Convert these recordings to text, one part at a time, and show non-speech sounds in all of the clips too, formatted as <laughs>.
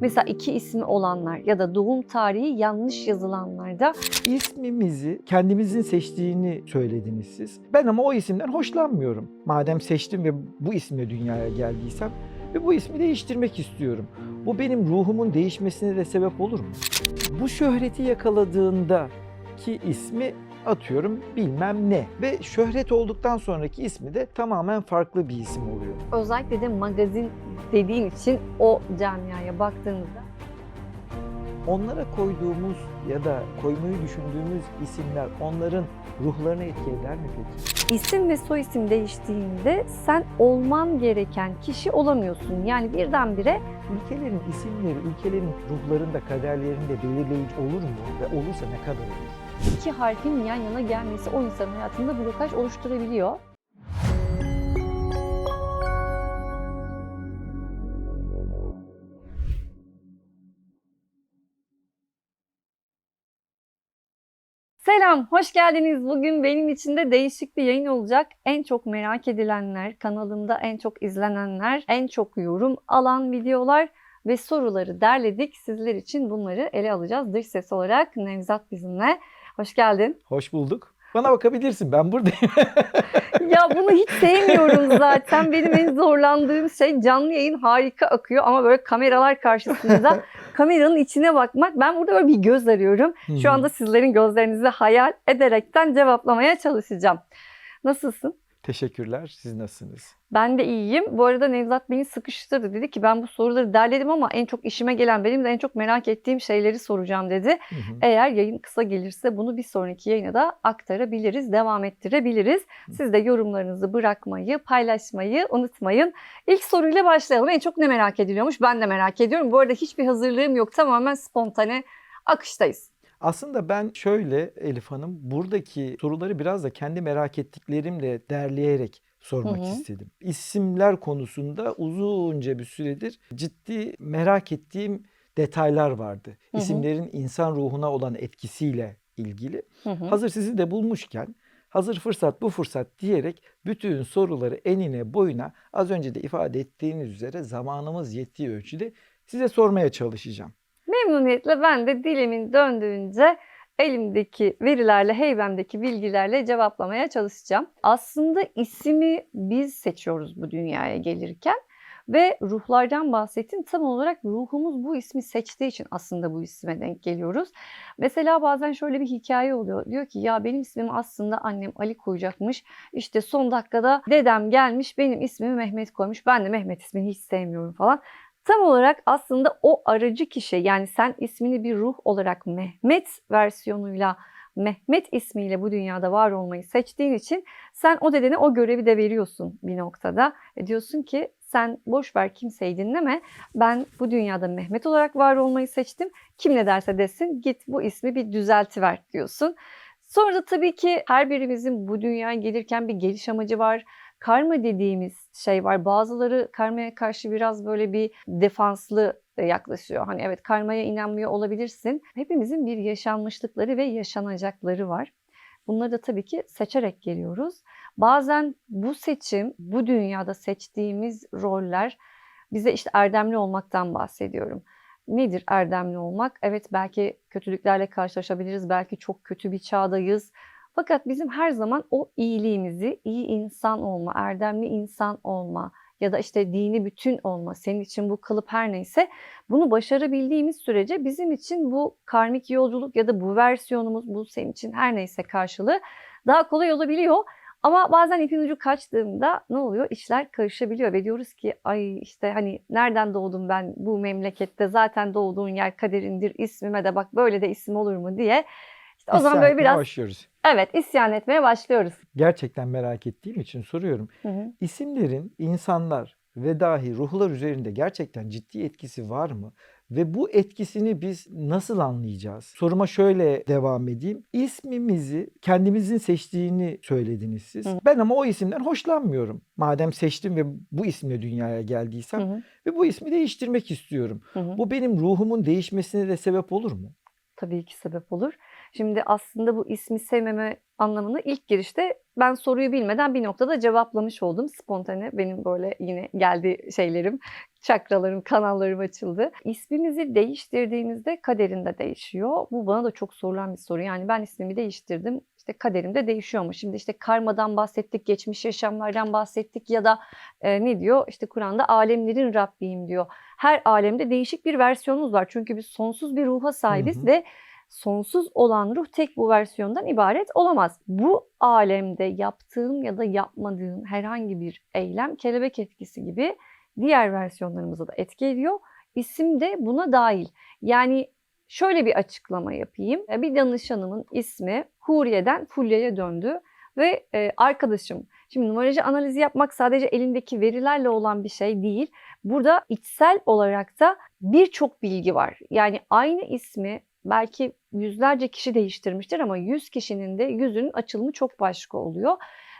Mesela iki ismi olanlar ya da doğum tarihi yanlış yazılanlarda İsmimizi kendimizin seçtiğini söylediniz siz. Ben ama o isimden hoşlanmıyorum. Madem seçtim ve bu isimle dünyaya geldiysem ve bu ismi değiştirmek istiyorum. Bu benim ruhumun değişmesine de sebep olur mu? Bu şöhreti yakaladığında ki ismi atıyorum bilmem ne ve şöhret olduktan sonraki ismi de tamamen farklı bir isim oluyor. özellikle de magazin dediğin için o camiaya baktığınızda Onlara koyduğumuz ya da koymayı düşündüğümüz isimler onların ruhlarına etki eder mi peki? isim ve soy isim değiştiğinde sen olman gereken kişi olamıyorsun. Yani birdenbire Ülkelerin isimleri, ülkelerin ruhlarında, kaderlerinde belirleyici olur mu? Ve olursa ne kadar olur? İki harfin yan yana gelmesi o insanın hayatında blokaj oluşturabiliyor. Selam, hoş geldiniz. Bugün benim için de değişik bir yayın olacak. En çok merak edilenler, kanalımda en çok izlenenler, en çok yorum alan videolar ve soruları derledik. Sizler için bunları ele alacağız. Dış ses olarak Nevzat bizimle. Hoş geldin. Hoş bulduk. Bana bakabilirsin, ben buradayım. <laughs> Ya bunu hiç sevmiyorum <laughs> zaten. Benim en zorlandığım şey canlı yayın harika akıyor ama böyle kameralar karşısında <laughs> kameranın içine bakmak. Ben burada böyle bir göz arıyorum. Şu anda sizlerin gözlerinizi hayal ederekten cevaplamaya çalışacağım. Nasılsın? Teşekkürler, siz nasılsınız? Ben de iyiyim. Bu arada Nevzat beni sıkıştırdı. Dedi ki ben bu soruları derledim ama en çok işime gelen benim de en çok merak ettiğim şeyleri soracağım dedi. Hı hı. Eğer yayın kısa gelirse bunu bir sonraki yayına da aktarabiliriz, devam ettirebiliriz. Siz de yorumlarınızı bırakmayı, paylaşmayı unutmayın. İlk soruyla başlayalım. En çok ne merak ediliyormuş? Ben de merak ediyorum. Bu arada hiçbir hazırlığım yok. Tamamen spontane akıştayız. Aslında ben şöyle Elif Hanım, buradaki soruları biraz da kendi merak ettiklerimle derleyerek sormak Hı hı. istedim. İsimler konusunda uzunca bir süredir ciddi merak ettiğim detaylar vardı. Hı hı. İsimlerin insan ruhuna olan etkisiyle ilgili. Hı hı. Hazır sizi de bulmuşken hazır fırsat bu fırsat diyerek bütün soruları enine boyuna az önce de ifade ettiğiniz üzere zamanımız yettiği ölçüde size sormaya çalışacağım. Memnuniyetle ben de dilimin döndüğünce elimdeki verilerle, heybemdeki bilgilerle cevaplamaya çalışacağım. Aslında ismi biz seçiyoruz bu dünyaya gelirken ve ruhlardan bahsettin. Tam olarak ruhumuz bu ismi seçtiği için aslında bu isme denk geliyoruz. Mesela bazen şöyle bir hikaye oluyor. Diyor ki ya benim ismimi aslında annem Ali koyacakmış. İşte son dakikada dedem gelmiş benim ismimi Mehmet koymuş. Ben de Mehmet ismini hiç sevmiyorum falan. Tam olarak aslında o aracı kişi yani sen ismini bir ruh olarak Mehmet versiyonuyla Mehmet ismiyle bu dünyada var olmayı seçtiğin için sen o dedene o görevi de veriyorsun bir noktada. E diyorsun ki sen boş ver kimseyi dinleme. Ben bu dünyada Mehmet olarak var olmayı seçtim. Kim ne derse desin git bu ismi bir düzeltiver diyorsun. Sonra da tabii ki her birimizin bu dünyaya gelirken bir geliş amacı var. Karma dediğimiz şey var. Bazıları karmaya karşı biraz böyle bir defanslı e, yaklaşıyor. Hani evet karmaya inanmıyor olabilirsin. Hepimizin bir yaşanmışlıkları ve yaşanacakları var. Bunları da tabii ki seçerek geliyoruz. Bazen bu seçim, bu dünyada seçtiğimiz roller bize işte erdemli olmaktan bahsediyorum. Nedir erdemli olmak? Evet belki kötülüklerle karşılaşabiliriz, belki çok kötü bir çağdayız. Fakat bizim her zaman o iyiliğimizi, iyi insan olma, erdemli insan olma ya da işte dini bütün olma, senin için bu kalıp her neyse bunu başarabildiğimiz sürece bizim için bu karmik yolculuk ya da bu versiyonumuz, bu senin için her neyse karşılığı daha kolay olabiliyor. Ama bazen ipin ucu kaçtığında ne oluyor? İşler karışabiliyor ve diyoruz ki ay işte hani nereden doğdum ben bu memlekette zaten doğduğun yer kaderindir ismime de bak böyle de isim olur mu diye. İşte o zaman böyle biraz başlıyoruz. Evet isyan etmeye başlıyoruz. Gerçekten merak ettiğim için soruyorum. Hı hı. İsimlerin insanlar ve dahi ruhlar üzerinde gerçekten ciddi etkisi var mı? Ve bu etkisini biz nasıl anlayacağız? Soruma şöyle devam edeyim. İsmimizi kendimizin seçtiğini söylediniz siz. Hı. Ben ama o isimden hoşlanmıyorum. Madem seçtim ve bu isimle dünyaya geldiysem Hı hı. ve bu ismi değiştirmek istiyorum. Hı hı. Bu benim ruhumun değişmesine de sebep olur mu? tabii ki sebep olur. Şimdi aslında bu ismi sevmeme anlamını ilk girişte ben soruyu bilmeden bir noktada cevaplamış oldum. Spontane benim böyle yine geldi şeylerim, çakralarım, kanallarım açıldı. İsmimizi değiştirdiğimizde kaderinde değişiyor. Bu bana da çok sorulan bir soru. Yani ben ismimi değiştirdim. İşte kaderimde değişiyor mu? Şimdi işte karmadan bahsettik, geçmiş yaşamlardan bahsettik ya da e, ne diyor? İşte Kur'an'da alemlerin Rabbiyim diyor. Her alemde değişik bir versiyonumuz var. Çünkü biz sonsuz bir ruha sahibiz Hı hı. ve sonsuz olan ruh tek bu versiyondan ibaret olamaz. Bu alemde yaptığım ya da yapmadığım herhangi bir eylem kelebek etkisi gibi diğer versiyonlarımıza da etki ediyor. İsim de buna dahil. Yani şöyle bir açıklama yapayım. E, Bir danışanımın ismi Huriye'den Fulya'ya döndü ve e, arkadaşım Şimdi numaroloji analizi yapmak sadece elindeki verilerle olan bir şey değil. Burada içsel olarak da birçok bilgi var. Yani aynı ismi belki yüzlerce kişi değiştirmiştir ama 100 kişinin de yüzünün açılımı çok başka oluyor.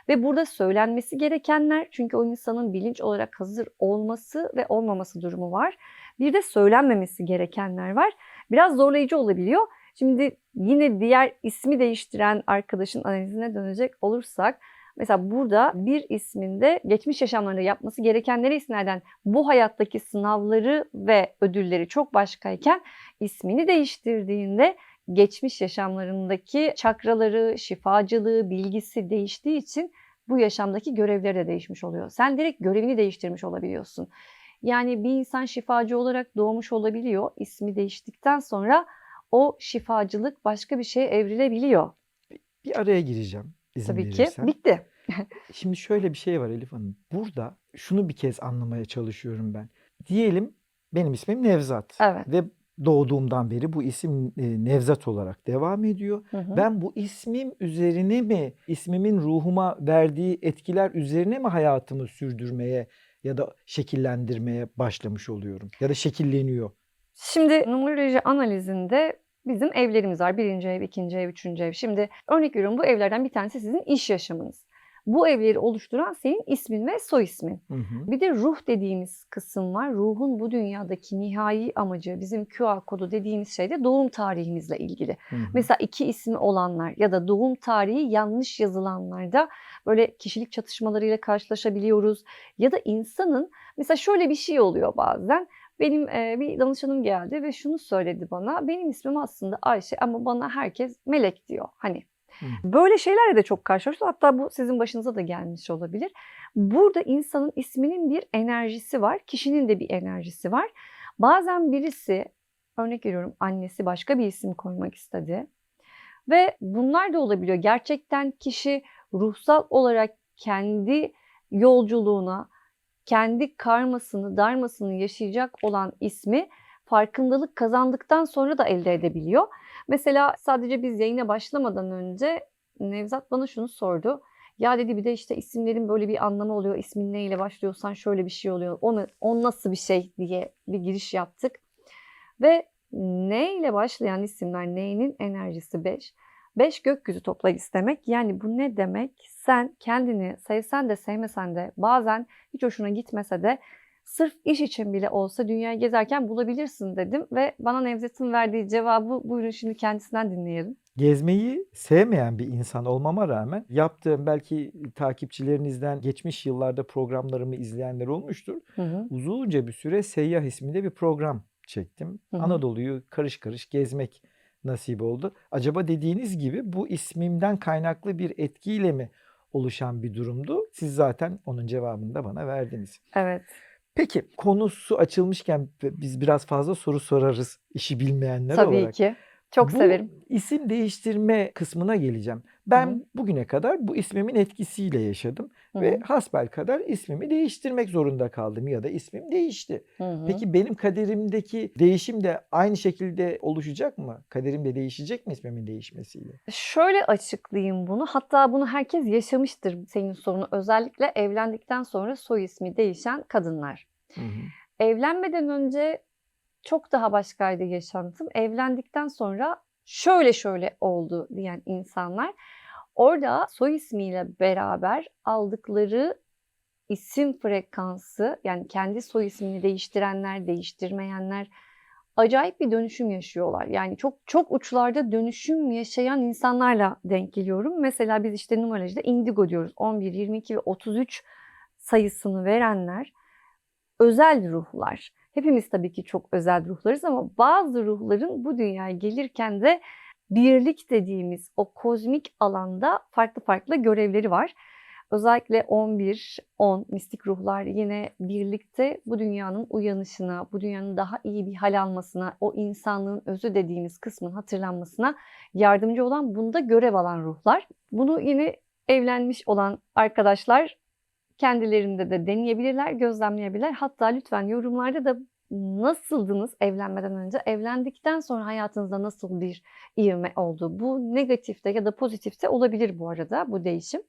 Ve burada söylenmesi gerekenler çünkü o insanın bilinç olarak hazır olması ve olmaması durumu var. Bir de söylenmemesi gerekenler var. Biraz zorlayıcı olabiliyor. Şimdi yine diğer ismi değiştiren arkadaşın analizine dönecek olursak Mesela burada bir isminde geçmiş yaşamlarında yapması gerekenleri isimlerden bu hayattaki sınavları ve ödülleri çok başkayken ismini değiştirdiğinde geçmiş yaşamlarındaki çakraları, şifacılığı, bilgisi değiştiği için bu yaşamdaki görevleri de değişmiş oluyor. Sen direkt görevini değiştirmiş olabiliyorsun. Yani bir insan şifacı olarak doğmuş olabiliyor. İsmi değiştikten sonra o şifacılık başka bir şeye evrilebiliyor. Bir araya gireceğim izin Tabii ki. verirsen. Bitti. <laughs> Şimdi şöyle bir şey var Elif Hanım. Burada şunu bir kez anlamaya çalışıyorum ben. Diyelim benim ismim Nevzat. Evet. Ve doğduğumdan beri bu isim e, Nevzat olarak devam ediyor. Hı hı. Ben bu ismim üzerine mi, ismimin ruhuma verdiği etkiler üzerine mi hayatımı sürdürmeye ya da şekillendirmeye başlamış oluyorum? Ya da şekilleniyor. Şimdi numeroloji analizinde bizim evlerimiz var. Birinci ev, ikinci ev, üçüncü ev. Şimdi örnek veriyorum bu evlerden bir tanesi sizin iş yaşamınız. Bu evleri oluşturan senin ismin ve soy ismin. Hı hı. Bir de ruh dediğimiz kısım var. Ruhun bu dünyadaki nihai amacı bizim QR kodu dediğimiz şey de doğum tarihimizle ilgili. Hı hı. Mesela iki ismi olanlar ya da doğum tarihi yanlış yazılanlarda böyle kişilik çatışmalarıyla karşılaşabiliyoruz. Ya da insanın mesela şöyle bir şey oluyor bazen. Benim e, bir danışanım geldi ve şunu söyledi bana. Benim ismim aslında Ayşe ama bana herkes Melek diyor. Hani böyle şeylerle de çok karşılaştık. Hatta bu sizin başınıza da gelmiş olabilir. Burada insanın isminin bir enerjisi var. Kişinin de bir enerjisi var. Bazen birisi örnek veriyorum annesi başka bir isim koymak istedi. Ve bunlar da olabiliyor. Gerçekten kişi ruhsal olarak kendi yolculuğuna, kendi karmasını, darmasını yaşayacak olan ismi farkındalık kazandıktan sonra da elde edebiliyor. Mesela sadece biz yayına başlamadan önce Nevzat bana şunu sordu. Ya dedi bir de işte isimlerin böyle bir anlamı oluyor. İsmin neyle başlıyorsan şöyle bir şey oluyor. O, o nasıl bir şey diye bir giriş yaptık. Ve ne ile başlayan isimler neyinin enerjisi 5. 5 gökyüzü toplayıcısı demek. Yani bu ne demek? Sen kendini sevsen de sevmesen de bazen hiç hoşuna gitmese de sırf iş için bile olsa dünyayı gezerken bulabilirsin dedim. Ve bana Nevzat'ın verdiği cevabı buyurun şimdi kendisinden dinleyelim. Gezmeyi sevmeyen bir insan olmama rağmen yaptığım belki takipçilerinizden geçmiş yıllarda programlarımı izleyenler olmuştur. Hı hı. Uzunca bir süre Seyyah isminde bir program çektim. Hı hı. Anadolu'yu karış karış gezmek nasip oldu. Acaba dediğiniz gibi bu ismimden kaynaklı bir etkiyle mi oluşan bir durumdu? Siz zaten onun cevabını da bana verdiniz. Evet. Peki konusu açılmışken biz biraz fazla soru sorarız işi bilmeyenler Tabii olarak. ki. Çok Bu severim. isim değiştirme kısmına geleceğim. Ben Hı hı. bugüne kadar bu ismimin etkisiyle yaşadım Hı ve hasbel kadar ismimi değiştirmek zorunda kaldım ya da ismim değişti. Hı hı. Peki benim kaderimdeki değişim de aynı şekilde oluşacak mı? Kaderim de değişecek mi ismimin değişmesiyle? Şöyle açıklayayım bunu. Hatta bunu herkes yaşamıştır senin sorunu. Özellikle evlendikten sonra soy ismi değişen kadınlar. Hı hı. Evlenmeden önce çok daha başkaydı yaşantım. Evlendikten sonra şöyle şöyle oldu diyen insanlar orada soy ismiyle beraber aldıkları isim frekansı yani kendi soy ismini değiştirenler, değiştirmeyenler acayip bir dönüşüm yaşıyorlar. Yani çok çok uçlarda dönüşüm yaşayan insanlarla denk geliyorum. Mesela biz işte numarolojide indigo diyoruz. 11, 22 ve 33 sayısını verenler özel ruhlar. Hepimiz tabii ki çok özel ruhlarız ama bazı ruhların bu dünyaya gelirken de birlik dediğimiz o kozmik alanda farklı farklı görevleri var. Özellikle 11, 10 mistik ruhlar yine birlikte bu dünyanın uyanışına, bu dünyanın daha iyi bir hal almasına, o insanlığın özü dediğimiz kısmın hatırlanmasına yardımcı olan bunda görev alan ruhlar. Bunu yine evlenmiş olan arkadaşlar kendilerinde de deneyebilirler, gözlemleyebilirler. Hatta lütfen yorumlarda da nasıldınız evlenmeden önce, evlendikten sonra hayatınızda nasıl bir ivme oldu? Bu negatifte ya da pozitifte olabilir bu arada bu değişim.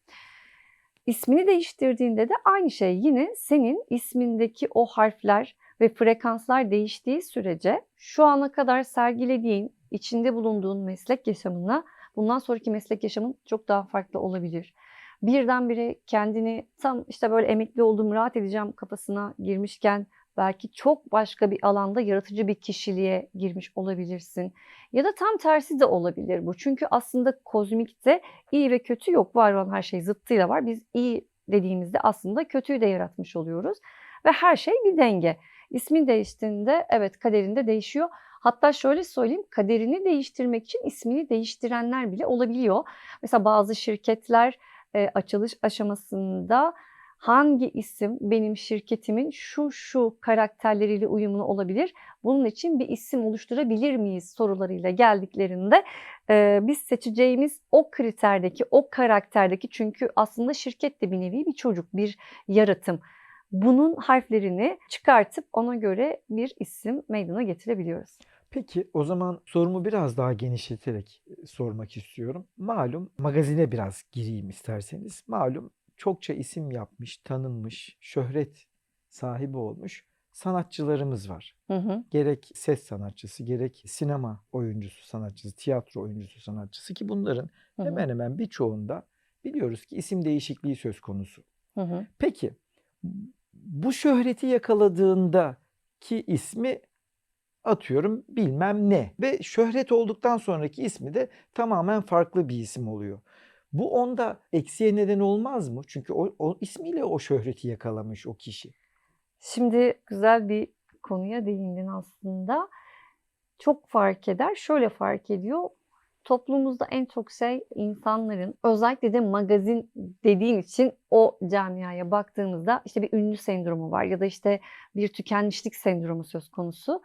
İsmini değiştirdiğinde de aynı şey yine senin ismindeki o harfler ve frekanslar değiştiği sürece şu ana kadar sergilediğin, içinde bulunduğun meslek yaşamına bundan sonraki meslek yaşamın çok daha farklı olabilir. Birdenbire kendini tam işte böyle emekli oldum, rahat edeceğim kafasına girmişken belki çok başka bir alanda yaratıcı bir kişiliğe girmiş olabilirsin. Ya da tam tersi de olabilir bu. Çünkü aslında kozmikte iyi ve kötü yok. Var olan her şey zıttıyla var. Biz iyi dediğimizde aslında kötüyü de yaratmış oluyoruz. Ve her şey bir denge. İsmin değiştiğinde evet kaderinde değişiyor. Hatta şöyle söyleyeyim kaderini değiştirmek için ismini değiştirenler bile olabiliyor. Mesela bazı şirketler e, açılış aşamasında hangi isim benim şirketimin şu şu karakterleriyle uyumlu olabilir? Bunun için bir isim oluşturabilir miyiz sorularıyla geldiklerinde e, biz seçeceğimiz o kriterdeki, o karakterdeki çünkü aslında şirket de bir nevi bir çocuk, bir yaratım. Bunun harflerini çıkartıp ona göre bir isim meydana getirebiliyoruz. Peki o zaman sorumu biraz daha genişleterek sormak istiyorum. Malum magazine biraz gireyim isterseniz. Malum çokça isim yapmış, tanınmış, şöhret sahibi olmuş sanatçılarımız var. Hı hı. Gerek ses sanatçısı, gerek sinema oyuncusu sanatçısı, tiyatro oyuncusu sanatçısı ki bunların Hı hı. hemen hemen birçoğunda biliyoruz ki isim değişikliği söz konusu. Hı hı. Peki bu şöhreti yakaladığında ki ismi atıyorum bilmem ne ve şöhret olduktan sonraki ismi de tamamen farklı bir isim oluyor. Bu onda eksiye neden olmaz mı? Çünkü o, o ismiyle o şöhreti yakalamış o kişi. Şimdi güzel bir konuya değindin aslında. Çok fark eder. Şöyle fark ediyor. Toplumumuzda en çok şey insanların özellikle de magazin dediğin için o camiaya baktığımızda işte bir ünlü sendromu var ya da işte bir tükenmişlik sendromu söz konusu.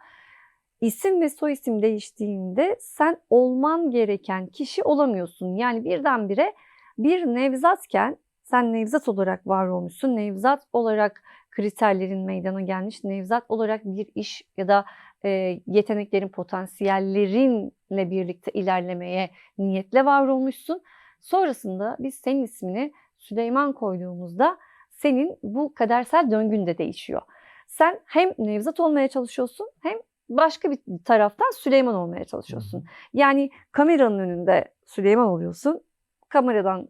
İsim ve soy isim değiştiğinde sen olman gereken kişi olamıyorsun. Yani birdenbire bir Nevzatken sen Nevzat olarak var olmuşsun. Nevzat olarak kriterlerin meydana gelmiş. Nevzat olarak bir iş ya da e, yeteneklerin, potansiyellerinle birlikte ilerlemeye niyetle var olmuşsun. Sonrasında biz senin ismini Süleyman koyduğumuzda senin bu kadersel döngün de değişiyor. Sen hem Nevzat olmaya çalışıyorsun hem başka bir taraftan Süleyman olmaya çalışıyorsun. Yani kameranın önünde Süleyman oluyorsun. Kameradan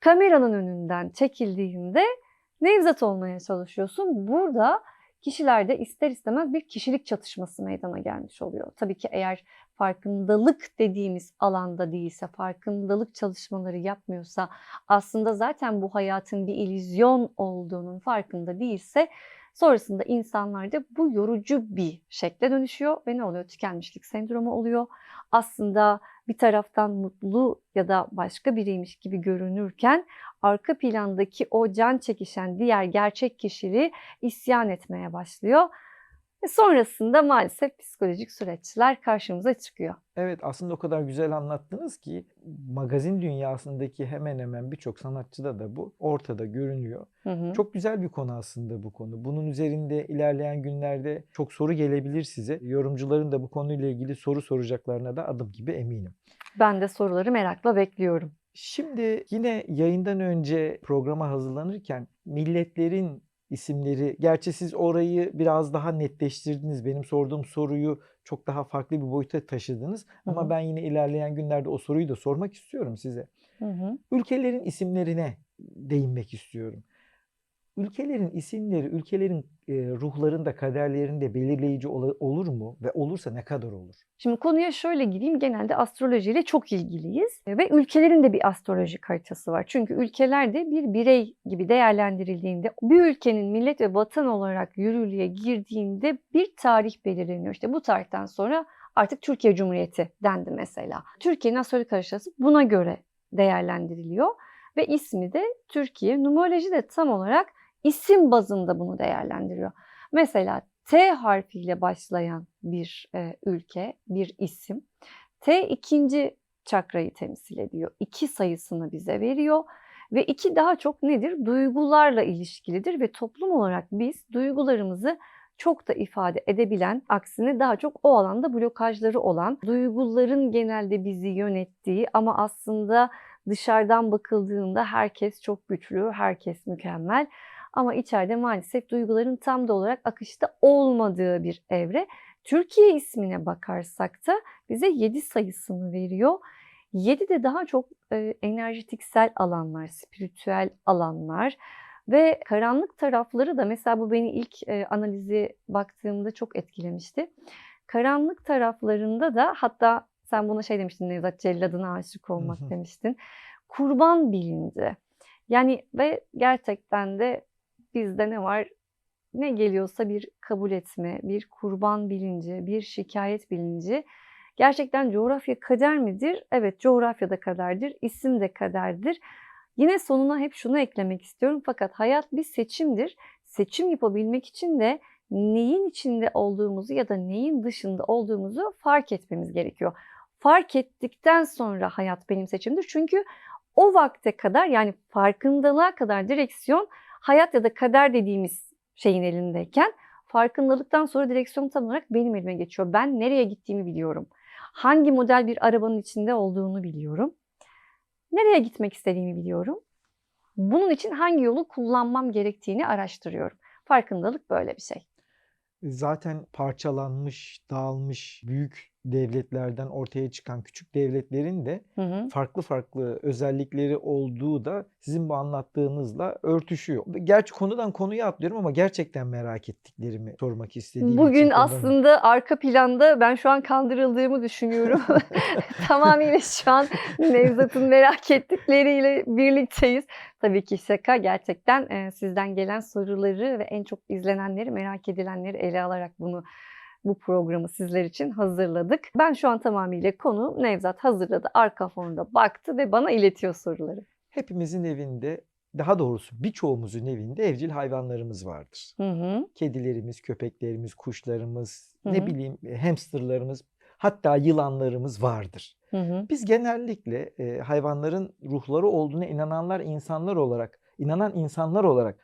kameranın önünden çekildiğinde Nevzat olmaya çalışıyorsun. Burada kişilerde ister istemez bir kişilik çatışması meydana gelmiş oluyor. Tabii ki eğer farkındalık dediğimiz alanda değilse, farkındalık çalışmaları yapmıyorsa, aslında zaten bu hayatın bir illüzyon olduğunun farkında değilse sonrasında insanlarda bu yorucu bir şekle dönüşüyor ve ne oluyor? Tükenmişlik sendromu oluyor. Aslında bir taraftan mutlu ya da başka biriymiş gibi görünürken arka plandaki o can çekişen diğer gerçek kişiliği isyan etmeye başlıyor. Ve sonrasında maalesef psikolojik süreçler karşımıza çıkıyor. Evet aslında o kadar güzel anlattınız ki magazin dünyasındaki hemen hemen birçok sanatçıda da bu ortada görünüyor. Hı hı. Çok güzel bir konu aslında bu konu. Bunun üzerinde ilerleyen günlerde çok soru gelebilir size. Yorumcuların da bu konuyla ilgili soru soracaklarına da adım gibi eminim. Ben de soruları merakla bekliyorum. Şimdi yine yayından önce programa hazırlanırken milletlerin isimleri, gerçi siz orayı biraz daha netleştirdiniz. Benim sorduğum soruyu çok daha farklı bir boyuta taşıdınız. Hı Ama hı. ben yine ilerleyen günlerde o soruyu da sormak istiyorum size. Hı hı. Ülkelerin isimlerine değinmek istiyorum. Ülkelerin isimleri, ülkelerin ruhlarında, kaderlerinde belirleyici olur mu? Ve olursa ne kadar olur? Şimdi konuya şöyle gireyim. Genelde astrolojiyle çok ilgiliyiz ve ülkelerin de bir astrolojik haritası var. Çünkü ülkeler de bir birey gibi değerlendirildiğinde bir ülkenin millet ve vatan olarak yürürlüğe girdiğinde bir tarih belirleniyor. İşte bu tarihten sonra artık Türkiye Cumhuriyeti dendi mesela. Türkiye'nin astrolojik haritası buna göre değerlendiriliyor ve ismi de Türkiye. Numeroloji de tam olarak isim bazında bunu değerlendiriyor. Mesela T harfiyle başlayan bir e, ülke, bir isim. T ikinci çakrayı temsil ediyor. İki sayısını bize veriyor. Ve iki daha çok nedir? Duygularla ilişkilidir ve toplum olarak biz duygularımızı çok da ifade edebilen, aksine daha çok o alanda blokajları olan, duyguların genelde bizi yönettiği ama aslında dışarıdan bakıldığında herkes çok güçlü, herkes mükemmel. Ama içeride maalesef duyguların tam da olarak akışta olmadığı bir evre. Türkiye ismine bakarsak da bize 7 sayısını veriyor. 7 de daha çok e, enerjetiksel alanlar, spiritüel alanlar ve karanlık tarafları da mesela bu beni ilk e, analizi baktığımda çok etkilemişti. Karanlık taraflarında da hatta sen buna şey demiştin Nevzat Celladına aşık olmak demiştin. Kurban bilinci. Yani ve gerçekten de bizde ne var? Ne geliyorsa bir kabul etme, bir kurban bilinci, bir şikayet bilinci. Gerçekten coğrafya kader midir? Evet coğrafya da kaderdir, isim de kaderdir. Yine sonuna hep şunu eklemek istiyorum fakat hayat bir seçimdir. Seçim yapabilmek için de neyin içinde olduğumuzu ya da neyin dışında olduğumuzu fark etmemiz gerekiyor. Fark ettikten sonra hayat benim seçimdir. Çünkü o vakte kadar yani farkındalığa kadar direksiyon hayat ya da kader dediğimiz şeyin elindeyken farkındalıktan sonra direksiyon tam olarak benim elime geçiyor. Ben nereye gittiğimi biliyorum. Hangi model bir arabanın içinde olduğunu biliyorum. Nereye gitmek istediğimi biliyorum. Bunun için hangi yolu kullanmam gerektiğini araştırıyorum. Farkındalık böyle bir şey. Zaten parçalanmış, dağılmış büyük devletlerden ortaya çıkan küçük devletlerin de Hı hı. farklı farklı özellikleri olduğu da sizin bu anlattığınızla örtüşüyor. Gerçi konudan konuya atlıyorum ama gerçekten merak ettiklerimi sormak istediğim için Bugün kullanıyorum. aslında arka planda ben şu an kandırıldığımı düşünüyorum. <laughs> Tamamıyla şu an Nevzat'ın merak ettikleriyle birlikteyiz. Tabii ki şaka gerçekten sizden gelen soruları ve en çok izlenenleri, merak edilenleri ele alarak bunu bu programı sizler için hazırladık. Ben şu an tamamıyla konu Nevzat hazırladı, arka fonda baktı ve bana iletiyor soruları. Hepimizin evinde, daha doğrusu birçoğumuzun evinde evcil hayvanlarımız vardır. Hı hı. Kedilerimiz, köpeklerimiz, kuşlarımız, Hı ne hı. bileyim hamsterlarımız, hatta yılanlarımız vardır. Hı hı. Biz genellikle e, hayvanların ruhları olduğuna inananlar insanlar olarak, inanan insanlar olarak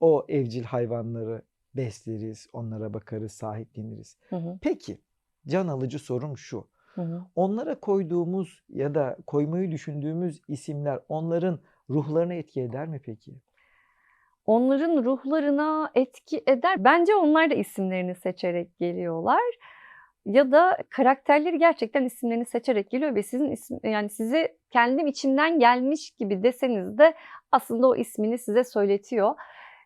o evcil hayvanları besleriz, onlara bakarız, sahipleniriz. Hı hı. Peki, can alıcı sorum şu. Hı hı. Onlara koyduğumuz ya da koymayı düşündüğümüz isimler onların ruhlarına etki eder mi peki? onların ruhlarına etki eder. Bence onlar da isimlerini seçerek geliyorlar. Ya da karakterleri gerçekten isimlerini seçerek geliyor ve sizin isim yani size kendim içimden gelmiş gibi deseniz de aslında o ismini size söyletiyor.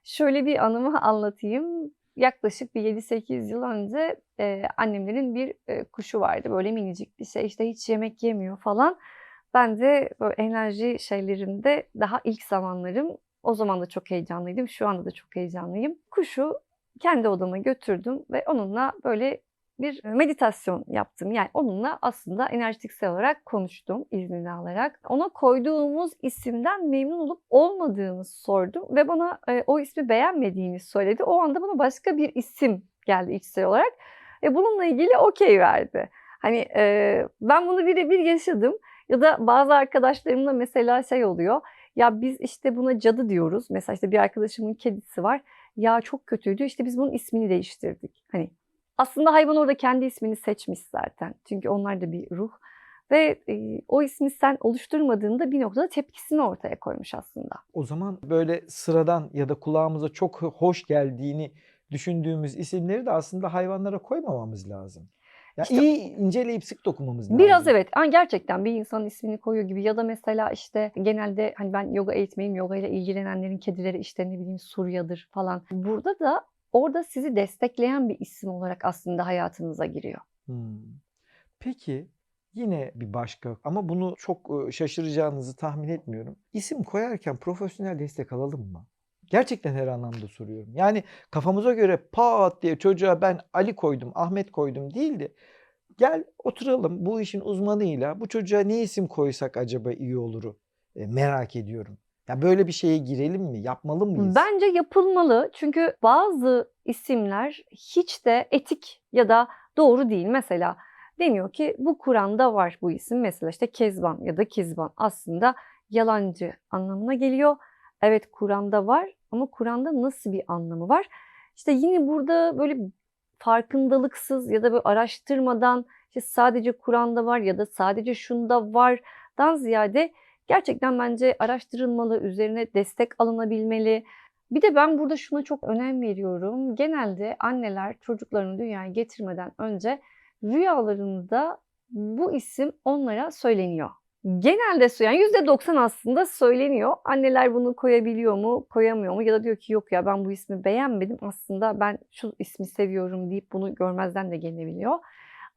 Şöyle bir anımı anlatayım. Yaklaşık bir 7-8 yıl önce e, annemlerin bir e, kuşu vardı. Böyle minicik bir şey işte hiç yemek yemiyor falan. Ben de böyle enerji şeylerinde daha ilk zamanlarım o zaman da çok heyecanlıydım. Şu anda da çok heyecanlıyım. Kuşu kendi odama götürdüm ve onunla böyle bir meditasyon yaptım. Yani onunla aslında enerjetiksel olarak konuştum iznini alarak. Ona koyduğumuz isimden memnun olup olmadığını sordum ve bana e, o ismi beğenmediğini söyledi. O anda bana başka bir isim geldi içsel olarak. ve bununla ilgili okey verdi. Hani e, ben bunu birebir yaşadım. Ya da bazı arkadaşlarımla mesela şey oluyor. Ya biz işte buna cadı diyoruz. Mesela işte bir arkadaşımın kedisi var. Ya çok kötüydü. İşte biz bunun ismini değiştirdik. Hani aslında hayvan orada kendi ismini seçmiş zaten. Çünkü onlar da bir ruh. Ve e, o ismi sen oluşturmadığında bir noktada tepkisini ortaya koymuş aslında. O zaman böyle sıradan ya da kulağımıza çok hoş geldiğini düşündüğümüz isimleri de aslında hayvanlara koymamamız lazım. Ya İşte- iyi inceleyip sık dokunmamız lazım. Biraz evet. Yani gerçekten bir insanın ismini koyuyor gibi ya da mesela işte genelde hani ben yoga eğitmeyim. Yoga ile ilgilenenlerin kedileri işte ne bileyim Surya'dır falan. Burada da orada sizi destekleyen bir isim olarak aslında hayatınıza giriyor. Hmm. Peki yine bir başka ama bunu çok e, şaşıracağınızı tahmin etmiyorum. İsim koyarken profesyonel destek alalım mı? Gerçekten her anlamda soruyorum. Yani kafamıza göre pat diye çocuğa ben Ali koydum, Ahmet koydum değil de gel oturalım bu işin uzmanıyla bu çocuğa ne isim koysak acaba iyi oluru e, merak ediyorum. Ya böyle bir şeye girelim mi? Yapmalı mıyız? Bence yapılmalı. Çünkü bazı isimler hiç de etik ya da doğru değil. Mesela deniyor ki bu Kur'an'da var bu isim. Mesela işte Kezban ya da Kizban aslında yalancı anlamına geliyor. Evet Kur'an'da var ama Kur'an'da nasıl bir anlamı var? İşte yine burada böyle farkındalıksız ya da böyle araştırmadan işte sadece Kur'an'da var ya da sadece şunda vardan ziyade gerçekten bence araştırılmalı, üzerine destek alınabilmeli. Bir de ben burada şuna çok önem veriyorum. Genelde anneler çocuklarını dünyaya getirmeden önce rüyalarında bu isim onlara söyleniyor. Genelde yani %90 aslında söyleniyor. Anneler bunu koyabiliyor mu, koyamıyor mu? Ya da diyor ki yok ya ben bu ismi beğenmedim. Aslında ben şu ismi seviyorum deyip bunu görmezden de gelebiliyor.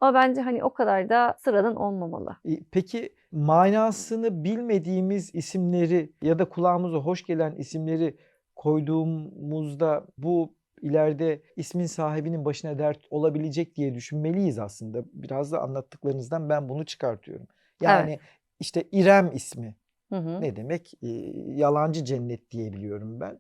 Ama bence hani o kadar da sıradan olmamalı. Peki manasını bilmediğimiz isimleri ya da kulağımıza hoş gelen isimleri koyduğumuzda bu ileride ismin sahibinin başına dert olabilecek diye düşünmeliyiz aslında. Biraz da anlattıklarınızdan ben bunu çıkartıyorum. Yani işte İrem ismi Hı hı. ne demek? E, yalancı cennet diyebiliyorum ben.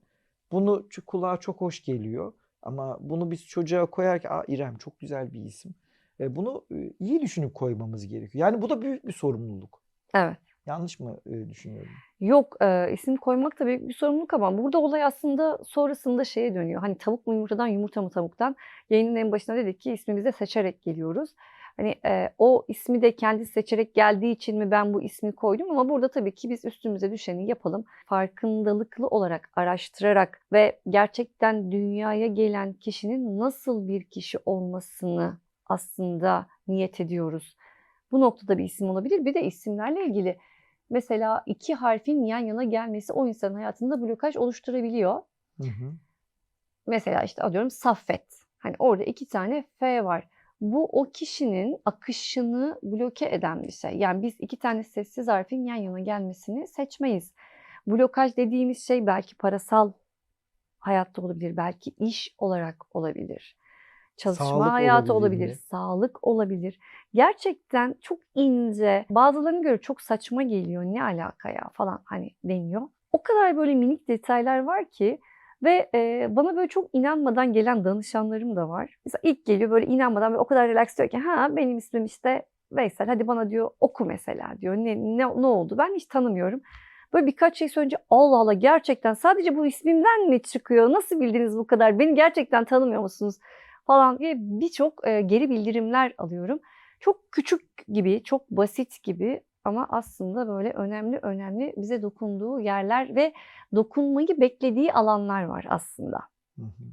Bunu kulağa çok hoş geliyor ama bunu biz çocuğa koyarken Aa, İrem çok güzel bir isim. E, bunu e, iyi düşünüp koymamız gerekiyor. Yani bu da büyük bir sorumluluk. Evet. Yanlış mı e, düşünüyorum? Yok e, isim koymak da büyük bir sorumluluk ama burada olay aslında sonrasında şeye dönüyor. Hani tavuk mu yumurtadan yumurta mı tavuktan? Yayının en başında dedik ki ismimizi seçerek geliyoruz. Hani e, o ismi de kendi seçerek geldiği için mi ben bu ismi koydum ama burada tabii ki biz üstümüze düşeni yapalım. Farkındalıklı olarak araştırarak ve gerçekten dünyaya gelen kişinin nasıl bir kişi olmasını aslında niyet ediyoruz. Bu noktada bir isim olabilir. Bir de isimlerle ilgili mesela iki harfin yan yana gelmesi o insanın hayatında blokaj oluşturabiliyor. Hı hı. Mesela işte atıyorum Saffet. Hani orada iki tane F var. Bu o kişinin akışını bloke eden bir şey. Yani biz iki tane sessiz harfin yan yana gelmesini seçmeyiz. Blokaj dediğimiz şey belki parasal hayatta olabilir, belki iş olarak olabilir. Çalışma Sağlık hayatı olabilir olabilir, sağlık olabilir. Gerçekten çok ince, bazılarına göre çok saçma geliyor. Ne alaka ya falan hani deniyor. O kadar böyle minik detaylar var ki ve e, bana böyle çok inanmadan gelen danışanlarım da var. Mesela ilk geliyor böyle inanmadan ve o kadar relax diyor ki ha benim ismim işte Veysel hadi bana diyor oku mesela diyor. Ne, ne, ne oldu ben hiç tanımıyorum. Böyle birkaç şey söyleyince Allah Allah gerçekten sadece bu ismimden mi çıkıyor? Nasıl bildiniz bu kadar? Beni gerçekten tanımıyor musunuz? Falan diye birçok e, geri bildirimler alıyorum. Çok küçük gibi, çok basit gibi ama aslında böyle önemli önemli bize dokunduğu yerler ve dokunmayı beklediği alanlar var aslında. Hı hı.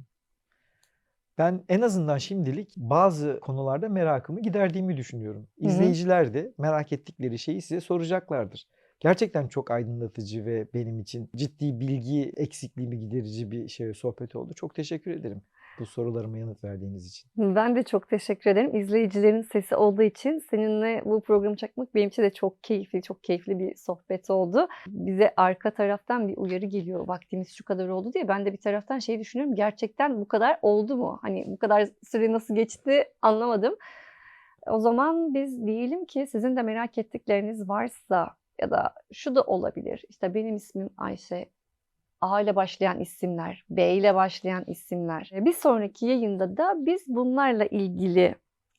Ben en azından şimdilik bazı konularda merakımı giderdiğimi düşünüyorum. İzleyiciler de merak ettikleri şeyi size soracaklardır. Gerçekten çok aydınlatıcı ve benim için ciddi bilgi eksikliğimi giderici bir şey sohbet oldu. Çok teşekkür ederim bu sorularıma yanıt verdiğiniz için. Ben de çok teşekkür ederim. İzleyicilerin sesi olduğu için seninle bu programı çekmek benim için de çok keyifli, çok keyifli bir sohbet oldu. Bize arka taraftan bir uyarı geliyor. Vaktimiz şu kadar oldu diye. Ben de bir taraftan şey düşünüyorum. Gerçekten bu kadar oldu mu? Hani bu kadar süre nasıl geçti anlamadım. O zaman biz diyelim ki sizin de merak ettikleriniz varsa ya da şu da olabilir. İşte benim ismim Ayşe. A ile başlayan isimler, B ile başlayan isimler. Bir sonraki yayında da biz bunlarla ilgili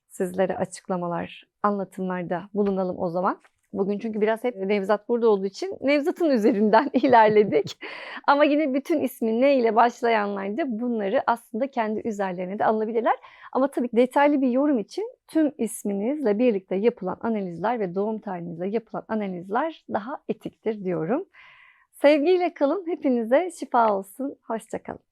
sizlere açıklamalar, anlatımlarda bulunalım o zaman. Bugün çünkü biraz hep Nevzat burada olduğu için Nevzat'ın üzerinden <laughs> ilerledik. Ama yine bütün ismi ne ile başlayanlar da bunları aslında kendi üzerlerine de alabilirler. Ama tabii detaylı bir yorum için tüm isminizle birlikte yapılan analizler ve doğum tarihinizle yapılan analizler daha etiktir diyorum. Sevgiyle kalın. Hepinize şifa olsun. Hoşçakalın.